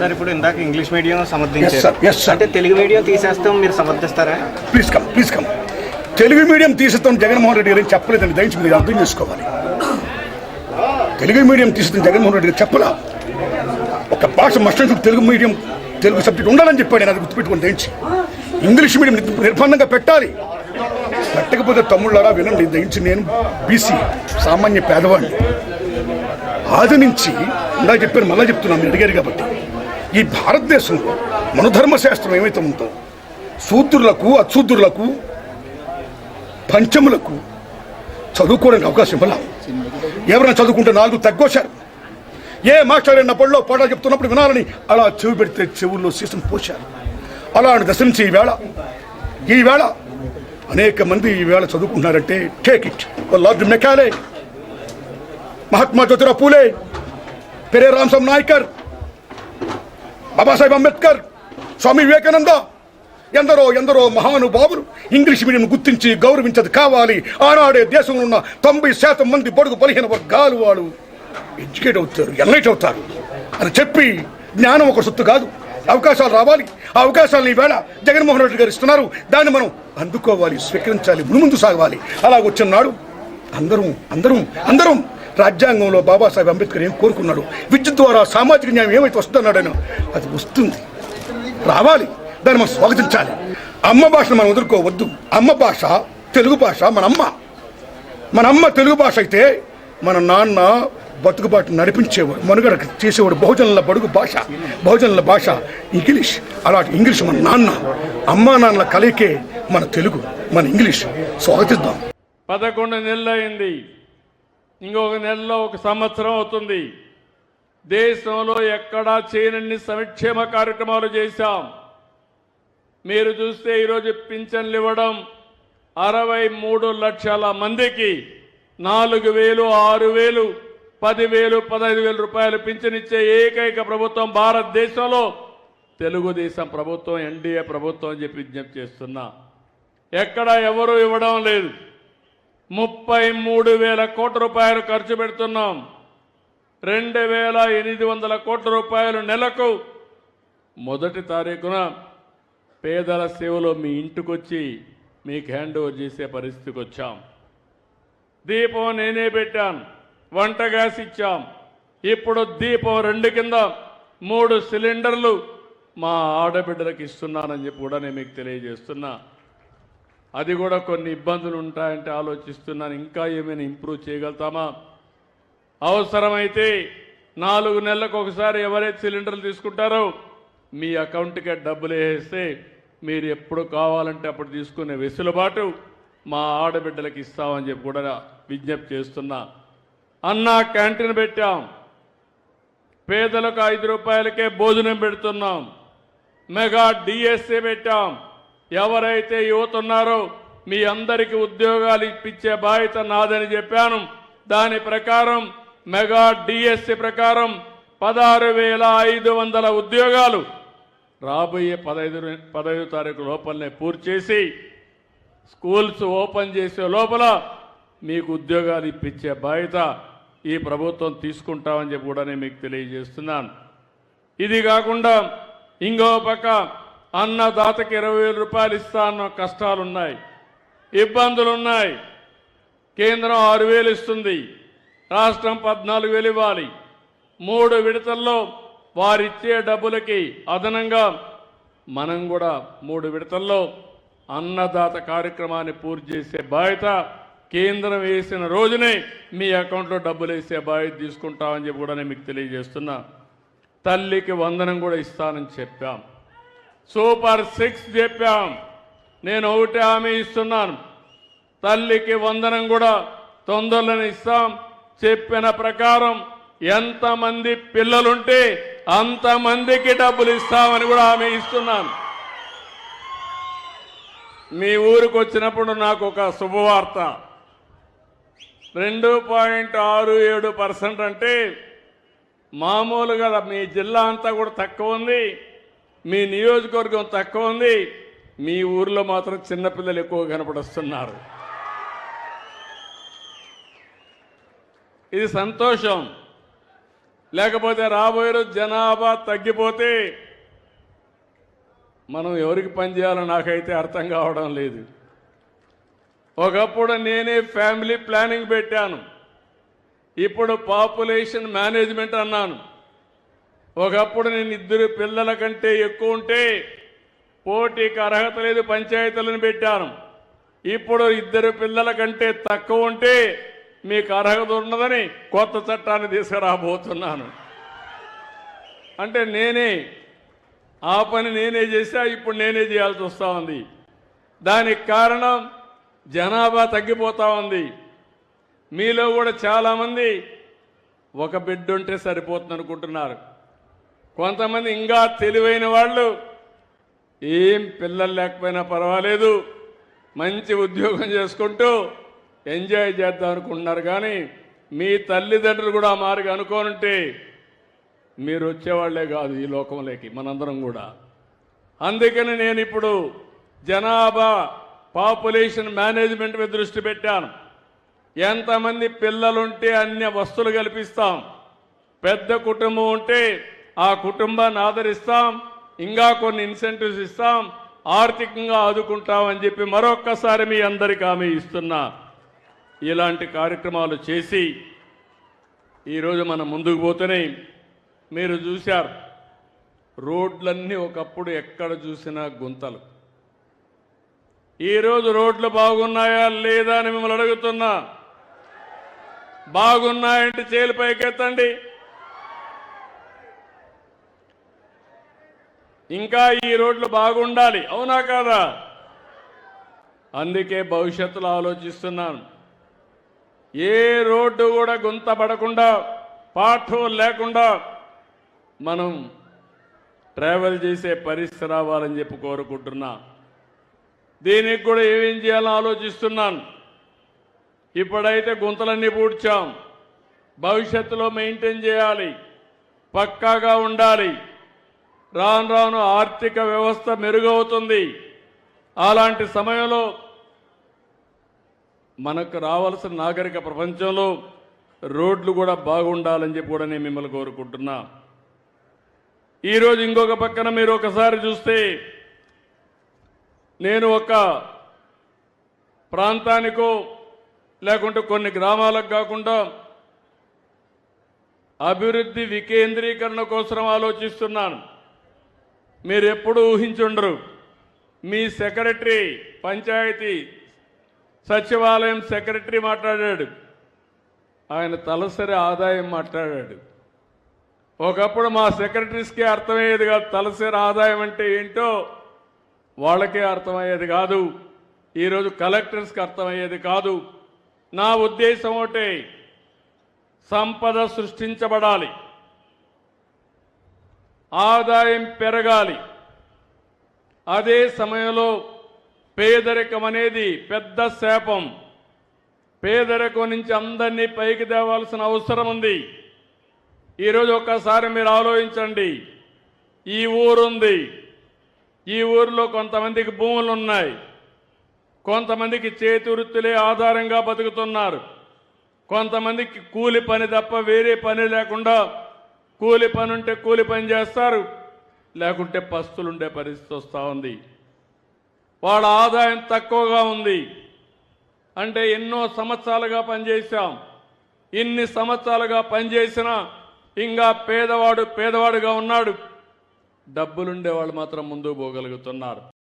Sir ఇప్పుడు ఇందాక English medium. సమర్థించారు. అంటే తెలుగు మీడియం తీసేస్తాం మీరు సమర్థిస్తారా? Please come please come Telugu medium తీసేస్తాం జగన్మోహన్ రెడ్డి గారు చెప్పలేదండి దయచేసి మీరు అర్థం చేసుకోవాలి. తెలుగు మీడియం తీసేస్తాం జగన్మోహన్ రెడ్డి గారు చెప్పలా? ఒక భాష must Telugu medium Telugu subject ఉండాలని చెప్పాడు నేను అది గుర్తుపెట్టుకుని దయించి ఇంగ్లీష్ మీడియం నిర్- నిర్బంధంగా పెట్టాలి. పెట్టకపోతే తమ్ముళ్ళారా వినండి దయించి నేను బీసీ సామాన్య పేదవాడిని ఆది నుంచి ఇందా చెప్పాను మళ్ళా చెప్తున్నాను మీరు అడిగారు కాబట్టి. ఈ భారతదేశంలో మనోధర్మ శాస్త్రం ఏమైతే ఉందో శూద్రులకు అశూద్రులకు పంచములకు చదువుకోవడానికి అవకాశం ఇవ్వాల? ఎవరైనా చదువుకుంటే నాలుగు తగ్గోశారు. ఏ మాస్టర్ అయిన చెప్తున్నప్పుడు వినాలని అలా చెవి పెడితే చెవుల్లో సీసం పోశారు. అలాంటి దశ నుంచి ఈవేళ ఈవేళ అనేక మంది ఈవేళ చదువుకుంటున్నారంటే take it lord Macaulay Mahatma Jyotirao Phule Periyar Ramasamy Naicker Babasaheb Ambedkar Swami Vivekananda. ఎందరో ఎందరో మహానుభావులు ఇంగ్లీష్ మీడియం గుర్తించి గౌరవించదు కావాలి. ఆనాడే దేశంలో ఉన్న తొంభై శాతం మంది బడుగు బలహీన వర్గాలు వాళ్ళు ఎడ్యుకేట్ అవుతారు ఎన్లైట్ అవుతారు. అని చెప్పి జ్ఞానం ఒక సొత్తు కాదు. అవకాశాలు రావాలి. ఆ అవకాశాలను ఈవేళ జగన్మోహన్ రెడ్డి గారు ఇస్తున్నారు. దాన్ని మనం అందుకోవాలి స్వీకరించాలి మునుముందు సాగవాలి అలా వచ్చినాడు అందరం అందరం అందరం రాజ్యాంగంలో బాబాసాహెబ్ అంబేద్కర్ ఏం కోరుకున్నాడు? విద్యుత్ ద్వారా సామాజిక న్యాయం ఏమైతే వస్తున్నాడని అది వస్తుంది. రావాలి. దాన్ని మనం స్వాగతించాలి. అమ్మ భాషను మనం వదులుకోవద్దు. అమ్మ భాష తెలుగు భాష మన అమ్మ మన అమ్మ తెలుగు భాష అయితే మన నాన్న బతుకుబాటు నడిపించేవాడు మనుగడ చేసేవాడు బహుజనుల బడుగు భాష బహుజనుల భాష ఇంగ్లీష్. అలాంటి ఇంగ్లీష్ మన నాన్న. అమ్మా నాన్నల కలయికే మన తెలుగు మన ఇంగ్లీష్. స్వాగతిద్దాం. పదకొండు నెలలు అయింది ఇంకొక నెలలో ఒక సంవత్సరం అవుతుంది. దేశంలో ఎక్కడా చేయనన్ని సంక్షేమ కార్యక్రమాలు చేశాం. మీరు చూస్తే ఈరోజు పింఛన్లు ఇవ్వడం అరవై మూడు లక్షల మందికి నాలుగు వేలు ఆరు వేలు పదివేలు పదహైదు వేల రూపాయలు పింఛనిచ్చే ఏకైక ప్రభుత్వం భారతదేశంలో తెలుగుదేశం ప్రభుత్వం ఎన్డీఏ ప్రభుత్వం అని చెప్పి విజ్ఞప్తి చేస్తున్నా. ఎక్కడ ఎవరు ఇవ్వడం లేదు. ముప్పై మూడు వేల కోట్ల రూపాయలు ఖర్చు పెడుతున్నాం. రెండు వేల ఎనిమిది వందల కోట్ల రూపాయలు నెలకు. మొదటి తారీఖున పేదల సేవలో మీ ఇంటికొచ్చి మీకు హ్యాండ్ ఓవర్ చేసే పరిస్థితికి వచ్చాం దీపం నేనే పెట్టాను వంట గ్యాస్ ఇచ్చాం. ఇప్పుడు దీపం రెండు కింద మూడు సిలిండర్లు మా ఆడబిడ్డలకు ఇస్తున్నానని చెప్పి కూడా నేను మీకు తెలియజేస్తున్నా. అది కూడా కొన్ని ఇబ్బందులు ఉంటాయంటే ఆలోచిస్తున్నాను. ఇంకా ఏమైనా ఇంప్రూవ్ చేయగలుగుతామా? అవసరమైతే నాలుగు నెలలకు ఒకసారి ఎవరైతే సిలిండర్లు తీసుకుంటారో మీ అకౌంట్కే డబ్బులు వేస్తే మీరు ఎప్పుడు కావాలంటే అప్పుడు తీసుకునే వెసులుబాటు మా ఆడబిడ్డలకు ఇస్తామని చెప్పి కూడా విజ్ఞప్తి చేస్తున్నా. అన్నా క్యాంటీన్ పెట్టాం. పేదలకు ఐదు రూపాయలకే భోజనం పెడుతున్నాం. మెగా డిఎస్ఏ పెట్టాం. ఎవరైతే యువత ఉన్నారో మీ అందరికీ ఉద్యోగాలు ఇప్పించే బాధ్యత నాదని చెప్పాను. దాని ప్రకారం మెగా డిఎస్సి ప్రకారం పదహారు వేల ఐదు వందల ఉద్యోగాలు రాబోయే పదహైదు పదహైదు తారీఖు లోపలనే పూర్తి చేసి స్కూల్స్ ఓపెన్ చేసే లోపల మీకు ఉద్యోగాలు ఇప్పించే బాధ్యత ఈ ప్రభుత్వం తీసుకుంటామని చెప్పి కూడా నేను మీకు తెలియజేస్తున్నాను. ఇది కాకుండా ఇంకో పక్క అన్నదాతకి ఇరవై వేల రూపాయలు ఇస్తా అన్న కష్టాలున్నాయి. ఇబ్బందులు ఉన్నాయి కేంద్రం ఆరు వేలు ఇస్తుంది. రాష్ట్రం పద్నాలుగు వేలు ఇవ్వాలి. మూడు విడతల్లో వారిచ్చే డబ్బులకి అదనంగా మనం కూడా మూడు విడతల్లో అన్నదాత కార్యక్రమాన్ని పూర్తి చేసే బాధ్యత కేంద్రం వేసిన రోజునే మీ అకౌంట్లో డబ్బులు వేసే బాధ్యత తీసుకుంటామని చెప్పి కూడా నేను మీకు తెలియజేస్తున్నా. తల్లికి వందనం కూడా ఇస్తానని చెప్పాం. సూపర్ సిక్స్ చెప్పాం. నేను ఒకటి హామీ ఇస్తున్నాను. తల్లికి వందనం కూడా తొందరలో ఇస్తాం. చెప్పిన ప్రకారం ఎంతమంది పిల్లలుంటే అంతమందికి డబ్బులు ఇస్తామని కూడా ఆమె ఇస్తున్నాను. మీ ఊరికి వచ్చినప్పుడు నాకు ఒక శుభవార్త. రెండు పాయింట్ ఆరు ఏడు పర్సెంట్ అంటే మామూలుగా మీ జిల్లా అంతా కూడా తక్కువ ఉంది. మీ నియోజకవర్గం తక్కువ ఉంది. మీ ఊర్లో మాత్రం చిన్నపిల్లలు ఎక్కువ కనపడొస్తున్నారు. ఇది సంతోషం. లేకపోతే రాబోయే రోజు జనాభా తగ్గిపోతే మనం ఎవరికి పనిచేయాలో నాకైతే అర్థం కావడం లేదు. ఒకప్పుడు నేనే ఫ్యామిలీ ప్లానింగ్ పెట్టాను. ఇప్పుడు పాపులేషన్ మేనేజ్మెంట్ అన్నాను. ఒకప్పుడు నేను ఇద్దరు పిల్లల కంటే ఎక్కువ ఉంటే పోటీకి అర్హత లేదు పంచాయతీలను పెట్టాను. ఇప్పుడు ఇద్దరు పిల్లల కంటే తక్కువ ఉంటే మీకు అర్హత ఉన్నదని కొత్త చట్టాన్ని తీసుకురాబోతున్నాను. అంటే నేనే ఆ పని నేనే చేశా ఇప్పుడు నేనే చేయాల్సి వస్తూ ఉంది. దానికి కారణం జనాభా తగ్గిపోతా ఉంది. మీలో కూడా చాలామంది ఒక బిడ్డ ఉంటే సరిపోతుంది అనుకుంటున్నారు కొంతమంది ఇంకా తెలివైన వాళ్ళు ఏం పిల్లలు లేకపోయినా పర్వాలేదు మంచి ఉద్యోగం చేసుకుంటూ ఎంజాయ్ చేద్దాం అనుకుంటున్నారు కానీ మీ తల్లిదండ్రులు కూడా ఆ అనుకోనుంటే మీరు వచ్చేవాళ్ళే కాదు ఈ లోకంలోకి మనందరం కూడా. అందుకని నేను ఇప్పుడు జనాభా పాపులేషన్ మేనేజ్మెంట్ మీద దృష్టి పెట్టాను. ఎంతమంది పిల్లలుంటే అన్ని వస్తువులు కల్పిస్తాం. పెద్ద కుటుంబం ఉంటే ఆ కుటుంబాన్ని ఆదరిస్తాం ఇంకా కొన్ని ఇన్సెంటివ్స్ ఇస్తాం ఆర్థికంగా ఆదుకుంటామని చెప్పి మరొక్కసారి మీ అందరికీ ఆమె ఇస్తున్నా. ఇలాంటి కార్యక్రమాలు చేసి ఈరోజు మనం ముందుకు పోతేనే మీరు చూశారు రోడ్లన్నీ ఒకప్పుడు ఎక్కడ చూసినా గుంతలు. ఈరోజు రోడ్లు బాగున్నాయా లేదా అని మిమ్మల్ని అడుగుతున్నా. బాగున్నాయంటే చేలు పైకెత్తండి. ఇంకా ఈ రోడ్లు బాగుండాలి అవునా కాదా? అందుకే భవిష్యత్తులో ఆలోచిస్తున్నాను. ఏ రోడ్డు కూడా గుంత పడకుండా పాఠం లేకుండా మనం ట్రావెల్ చేసే పరిస్థితి రావాలని చెప్పి కోరుకుంటున్నా. దీనికి కూడా ఏమేం చేయాలని ఆలోచిస్తున్నాను. ఇప్పుడైతే గుంతలన్నీ పూడ్చాం. భవిష్యత్తులో మెయింటైన్ చేయాలి. పక్కాగా ఉండాలి. రాను రాను ఆర్థిక వ్యవస్థ మెరుగవుతుంది. అలాంటి సమయంలో మనకు రావాల్సిన నాగరిక ప్రపంచంలో రోడ్లు కూడా బాగుండాలని చెప్పి కూడా నేను మిమ్మల్ని కోరుకుంటున్నా. ఈరోజు ఇంకొక పక్కన మీరు ఒకసారి చూస్తే నేను ఒక ప్రాంతానికో లేకుంటే కొన్ని గ్రామాలకు కాకుండా అభివృద్ధి వికేంద్రీకరణ కోసం ఆలోచిస్తున్నాను. మీరు ఎప్పుడు ఊహించుండరు. మీ సెక్రటరీ పంచాయతీ సచివాలయం సెక్రటరీ మాట్లాడాడు. ఆయన తలసరి ఆదాయం మాట్లాడాడు. ఒకప్పుడు మా సెక్రటరీస్కి అర్థమయ్యేది కాదు తలసరి ఆదాయం అంటే ఏంటో వాళ్ళకే అర్థమయ్యేది కాదు. ఈరోజు కలెక్టర్స్కి అర్థమయ్యేది కాదు. నా ఉద్దేశం ఒకటే సంపద సృష్టించబడాలి. ఆదాయం పెరగాలి. అదే సమయంలో పేదరికం అనేది పెద్ద శాపం. పేదరికం నుంచి అందరినీ పైకి తేవాల్సిన అవసరం ఉంది. ఈరోజు ఒక్కసారి మీరు ఆలోచించండి. ఈ ఊరుంది. ఈ ఊరిలో కొంతమందికి భూములు ఉన్నాయి. కొంతమందికి చేతి వృత్తులే ఆధారంగా బతుకుతున్నారు. కొంతమందికి కూలి పని తప్ప వేరే పని లేకుండా కూలి పని ఉంటే కూలి పని చేస్తారు. లేకుంటే పస్తులుండే పరిస్థితి వస్తూ ఉంది. వాళ్ళ ఆదాయం తక్కువగా ఉంది. అంటే ఎన్నో సంవత్సరాలుగా పనిచేశాం. ఇన్ని సంవత్సరాలుగా పనిచేసినా ఇంకా పేదవాడు పేదవాడుగా ఉన్నాడు. డబ్బులుండే వాళ్ళు మాత్రం ముందుకు పోగలుగుతున్నారు.